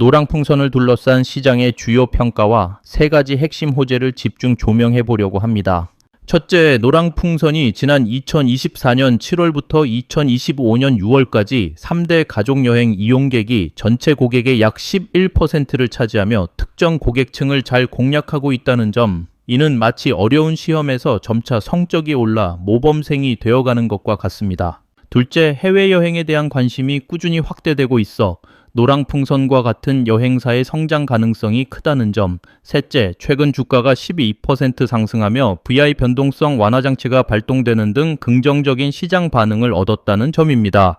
노랑 풍선을 둘러싼 시장의 주요 평가와 세 가지 핵심 호재를 집중 조명해 보려고 합니다. 첫째, 노랑 풍선이 지난 2024년 7월부터 2025년 6월까지 3대 가족여행 이용객이 전체 고객의 약 11%를 차지하며 특정 고객층을 잘 공략하고 있다는 점, 이는 마치 어려운 시험에서 점차 성적이 올라 모범생이 되어가는 것과 같습니다. 둘째, 해외여행에 대한 관심이 꾸준히 확대되고 있어 노랑풍선과 같은 여행사의 성장 가능성이 크다는 점. 셋째, 최근 주가가 12% 상승하며 VI 변동성 완화 장치가 발동되는 등 긍정적인 시장 반응을 얻었다는 점입니다.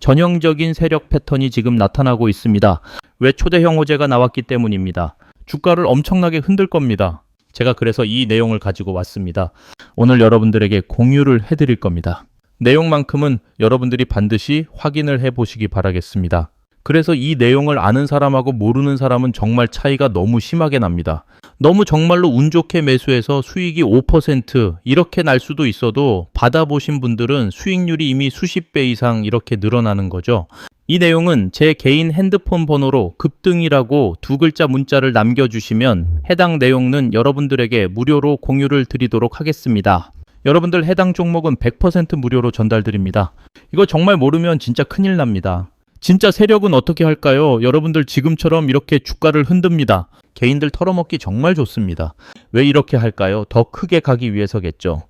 전형적인 세력 패턴이 지금 나타나고 있습니다. 왜 초대형 호재가 나왔기 때문입니다. 주가를 엄청나게 흔들 겁니다. 제가 그래서 이 내용을 가지고 왔습니다. 오늘 여러분들에게 공유를 해드릴 겁니다. 내용만큼은 여러분들이 반드시 확인을 해 보시기 바라겠습니다. 그래서 이 내용을 아는 사람하고 모르는 사람은 정말 차이가 너무 심하게 납니다. 너무 정말로 운 좋게 매수해서 수익이 5% 이렇게 날 수도 있어도 받아보신 분들은 수익률이 이미 수십 배 이상 이렇게 늘어나는 거죠. 이 내용은 제 개인 핸드폰 번호로 급등이라고 두 글자 문자를 남겨주시면 해당 내용은 여러분들에게 무료로 공유를 드리도록 하겠습니다. 여러분들 해당 종목은 100% 무료로 전달드립니다. 이거 정말 모르면 진짜 큰일 납니다. 진짜 세력은 어떻게 할까요? 여러분들 지금처럼 이렇게 주가를 흔듭니다. 개인들 털어먹기 정말 좋습니다. 왜 이렇게 할까요? 더 크게 가기 위해서겠죠.